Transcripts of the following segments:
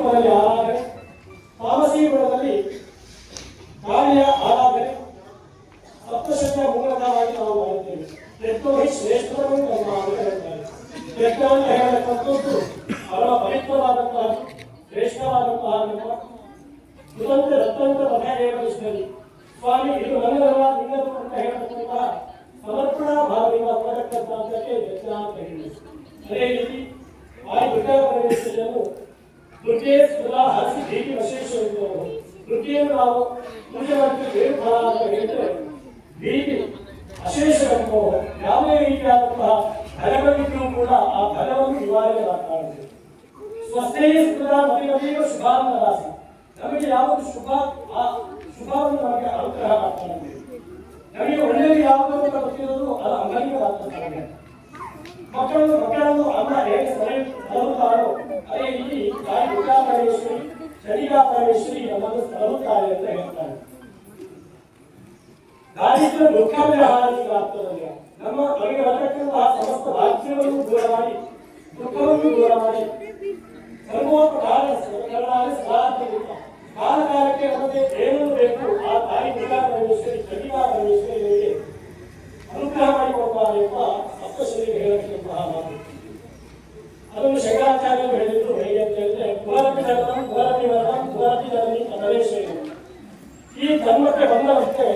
ರೂಪದಲ್ಲಿ ಆರಾಧನೆ ತಾಮಸಿ ಗುಣದಲ್ಲಿ ಕಾಳಿಯ ಆರಾಧನೆ. ಸಪ್ತಶಕ್ತಿಯ ಮೂಲಕವಾಗಿ ನಾವು ಮಾಡುತ್ತೇವೆ. ಯಜ್ಞವೇ ಶ್ರೇಷ್ಠವನ್ನು ನಮ್ಮ ಅಂತ ಹೇಳ್ತಾರೆ ಯಜ್ಞವನ್ನು ಹೇಳತಕ್ಕಂಥದ್ದು ಬಹಳ ಸ್ವಾಮಿ, ಇದು ನನ್ನದಲ್ಲ, ನಿನ್ನದು ಅಂತ ಹೇಳತಕ್ಕಂತಹ ಸಮರ್ಪಣಾ ಭಾವದಿಂದ ಕೊಡತಕ್ಕಂಥದ್ದಕ್ಕೆ ಯಜ್ಞ ಅಂತ ಹೇಳಿ ಅದೇ ರೀತಿ ದುರ್ಗಾ ಪರಮೇಶ್ವರಿಯನ್ನು ದುರ್ಗೆ ಸುಧಾ ಹಸಿ ಭೇಟಿ ವಿಶೇಷವಿದ್ದವರು ದುರ್ಗೆಯನ್ನು ನಾವು ಮುಖ್ಯವಾಗಿ ಮಾಡ್ತೀವಿ ದೇವ ಫಲ ಅಂತ ಹೇಳಿದ್ರೆ ಭೀತಿ ಅಶೇಷವನ್ನು ಯಾವುದೇ ರೀತಿಯಾದಂತಹ ಫಲಗಳಿದ್ರೂ ಕೂಡ ಆ ಫಲವನ್ನು ನಿವಾರಣೆ ಮಾಡ್ತಾರೆ. ಸ್ವಸ್ಥೇ ಸುಧಾ ಮತಿಮತಿಯು ಶುಭಾಂತ ರಾಶಿ. ನಮಗೆ ಯಾವುದು ಶುಭ, ಆ ಶುಭವನ್ನು ನಮಗೆ ಅನುಗ್ರಹ ಮಾಡ್ತಾನೆ ನಮಗೆ ಒಳ್ಳೆಯದು ಯಾವುದು ಅಂತ ಗೊತ್ತಿರೋದು ಅದು ಅಂಗಡಿಗಳಾಗ್ತದೆ ಮಕ್ಕಳನ್ನು ಮಕ್ಕಳನ್ನು ಅನ್ನ ಹೇಗೆ ತರುತ್ತಾರೋ ಅದೇ ಇಲ್ಲಿ ತಾಯಿ ದುರ್ಗಾ ಪರಮೇಶ್ವರಿ ನಮ್ಮನ್ನು ತರುತ್ತಾರೆ ಅಂತ ಹೇಳ್ತಾರೆ. ದಾರಿದ್ರ್ಯ ದುಃಖವ್ಯವಹಾರಿಗಳಾಗ್ತದಲ್ಲ ನಮ್ಮ ನಮಗೆ ಬರತಕ್ಕಂತಹ ಸಮಸ್ತ ಭಾಗ್ಯವನ್ನು ದೂರ ಮಾಡಿ ದುಃಖವನ್ನು ದೂರ ಮಾಡಿ ಸರ್ವೋಪಕಾರ ಕರುಣಾಗ ಸದಾತ್ಮಕ ಕಾಲ ಕಾಲಕ್ಕೆ ನಮಗೆ ಏನನ್ನು ಬೇಕು ಆ ತಾಯಿ ದುರ್ಗಾ ಪರಮೇಶ್ವರಿ ಶನಿಗಾ ಪರಮೇಶ್ವರಿ ಅನುಗ್ರಹ ಮಾಡಿಕೊಡ್ತಾರೆ ಎಂಬ ಸಪ್ತಶ್ರೀಗೆ ಹೇಳತಕ್ಕಂತಹ ಮಾತು ಅದನ್ನು ಹೇಳಿದ್ರು ಹೇಗೆ ಅಂತ ಹೇಳಿದ್ರೆ ಪುನರಪಿ ಜನನಂ ಪುನರಪಿ ಮರಣಂ ಪುನರಪಿ ಜನನಿ ಪರಮೇಶ್ವರಿ ಈ ಜನ್ಮಕ್ಕೆ ಬಂದವಕ್ಕೆ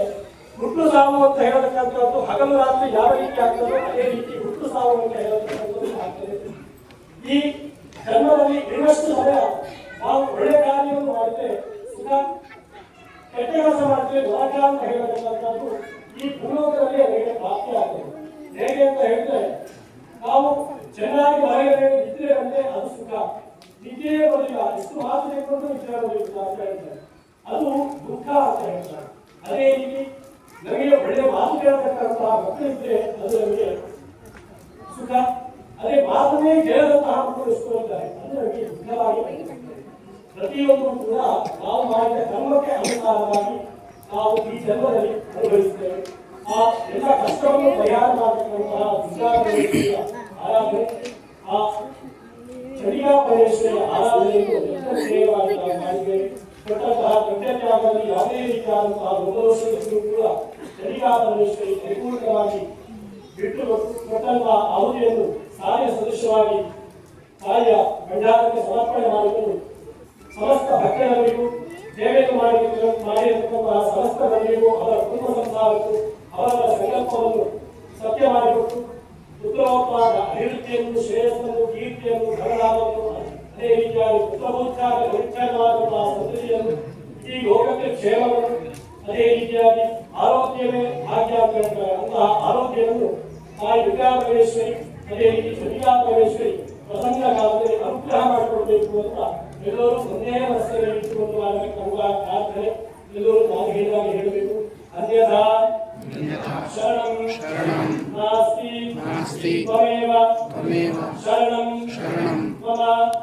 ಹುಟ್ಟು ಸಾವು ಅಂತ ಹೇಳತಕ್ಕಂಥದ್ದು ಹಗಲು ರಾತ್ರಿ ಯಾವ ರೀತಿ ಆಗ್ತದೋ ಅದೇ ರೀತಿ ಹುಟ್ಟು ಸಾವು ಅಂತ ಹೇಳತಕ್ಕಂಥದ್ದು ಆಗ್ತದೆ. ಈ ಜನ್ಮದಲ್ಲಿ ಇನ್ನಷ್ಟು ಸಮಯ ನಾವು ಒಳ್ಳೆ ಕಾರ್ಯವನ್ನು ಮಾಡುತ್ತೇವೆ ಸುಖ ಕೆಟ್ಟ ಕೆಲಸ ಮಾಡ್ತೇವೆ ಅಂತ ಹೇಳತಕ್ಕಂಥದ್ದು ಈ ಭೂಲೋಕದಲ್ಲಿ ಅದಕ್ಕೆ ಪ್ರಾಪ್ತಿ ಆಗ್ತದೆ. ಹೇಗೆ ಅಂತ ಹೇಳಿದ್ರೆ, ನಾವು ಚೆನ್ನಾಗಿ ಮನೆಯಲ್ಲಿ ಇದ್ರೆ ಅಂದ್ರೆ ಅದು ಸುಖ. ನಿದ್ದೆಯೇ ಬರಲಿಲ್ಲ. ಇಷ್ಟು ಮಾತು ಇಟ್ಕೊಂಡು ವಿಚಾರ ಬರಲಿಲ್ಲ ಅಂತ ಹೇಳ್ತಾರೆ ಅದು ದುಃಖ ಅಂತ ಹೇಳ್ತಾರೆ ಅದೇ ರೀತಿ ನಮಗೆ ಒಳ್ಳೆ ಮಾತು ಕೇಳತಕ್ಕಂತಹ ಮಕ್ಕಳಿದ್ರೆ ಅದು ನಮಗೆ ಸುಖ. ಅದೇ ಮಾತನ್ನೇ ಕೇಳದಂತಹ ಮಕ್ಕಳು ಎಷ್ಟು ಇದ್ದಾರೆ ಅದು ನಮಗೆ ದುಃಖವಾಗಿ ಬರ್ತದೆ. ಪ್ರತಿಯೊಂದು ಕೂಡ ನಾವು ಮಾಡಿದ ಕರ್ಮಕ್ಕೆ ಅನುಸಾರವಾಗಿ ನಾವು ಈ ಜನ್ಮದಲ್ಲಿ ಅನುಭವಿಸ್ತೇವೆ. ಆ ಎಲ್ಲ ಕಷ್ಟವನ್ನು ಪರಿಹಾರ ಮಾಡತಕ್ಕಂತಹ ದುರ್ಗಾಪರೇಶ್ವರಿಯ ಆರಾಧನೆ, ಆ ಚಡಿಗಾ ಪರೇಶ್ವರಿಯ ಆರಾಧನೆಯನ್ನು ಶ್ರೇಯವಾಗಿ ನಾವು ಮಾಡಿದ್ದೇವೆ. ಕೊಟ್ಟಂತಹ ಕೃತಜ್ಞಾಗದಲ್ಲಿ ಯಾವುದೇ ರೀತಿಯಾದಂತಹ ದುರ್ದೋಷಗಳು ಕೂಡ ಸರಿಯಾದ ಪರಮೇಶ್ವರಿ ಪರಿಪೂರ್ಣವಾಗಿ ಬಿಟ್ಟು ಕೊಟ್ಟಂತಹ ಅವಧಿಯನ್ನು ಸಾರಿಯ ಸದಸ್ಯವಾಗಿ ತಾಯಿಯ ಭಂಡಾರಕ್ಕೆ ಸಮರ್ಪಣೆ ಮಾಡಿಕೊಂಡು ಸಮಸ್ತ ಭಕ್ತರವರಿಗೂ ಸೇವೆಯನ್ನು ಮಾಡಿ ಮಾಡಿರತಕ್ಕಂತಹ ಸಮಸ್ತ ಜನರಿಗೂ ಅವರ ಕುಟುಂಬ ಸಂಸಾರಕ್ಕೂ ಅವರ ಸಂಕಲ್ಪವನ್ನು ಸತ್ಯ ಮಾಡಿಕೊಟ್ಟು ಉತ್ತರೋತ್ತರ ಅಭಿವೃದ್ಧಿಯನ್ನು ಶ್ರೇಯಸ್ಸನ್ನು ಕೀರ್ತಿಯನ್ನು ಧನಲಾಭವನ್ನು ಅದೇ ರೀತಿಯಾಗಿ ಉತ್ತಮೋಚ್ಚಾರ ಪರಿಚ್ಛೇದವಾದಂತಹ ಸಂತತಿಯನ್ನು ಈ ಲೋಕಕ್ಕೆ ಕ್ಷೇಮವನ್ನು ಅದೇ ರೀತಿಯಾಗಿ ಆರೋಗ್ಯವೇ ಭಾಗ್ಯ ಅಂತ ಹೇಳ್ತಾರೆ ಅಂತಹ ಆರೋಗ್ಯವನ್ನು ತಾಯಿ ದುರ್ಗಾಪರೇಶ್ವರಿ ಅದೇ ರೀತಿ ಸರಿಗಾ ಪರಮೇಶ್ವರಿ ಪ್ರಸಂಗ ಕಾಲದಲ್ಲಿ ಅನುಗ್ರಹ ಮಾಡಿಕೊಡಬೇಕು ಅಂತ ಎಲ್ಲರೂ ಒಂದೇ ಮನಸ್ಸಲ್ಲಿ ಇಟ್ಟುಕೊಂಡು ನಮ್ಮ ಪ್ರಾರ್ಥನೆ ಎಲ್ಲರೂ ನಾನು ಹೇಳಿದಾಗ ಹೇಳಬೇಕು ಅನ್ಯಥಾ ಶರಣಂ ಶರಣಂ ನಾಸ್ತಿ ನಾಸ್ತಿ ತ್ವಮೇವ ತ್ವಮೇವ ಶರಣಂ ಶರಣಂ ಮಮ ಮಮ ತಸ್ಮಾತ್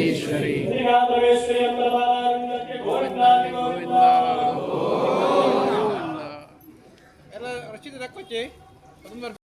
శ్రీనాథేశ్వరి శ్రీనాథేశ్వరి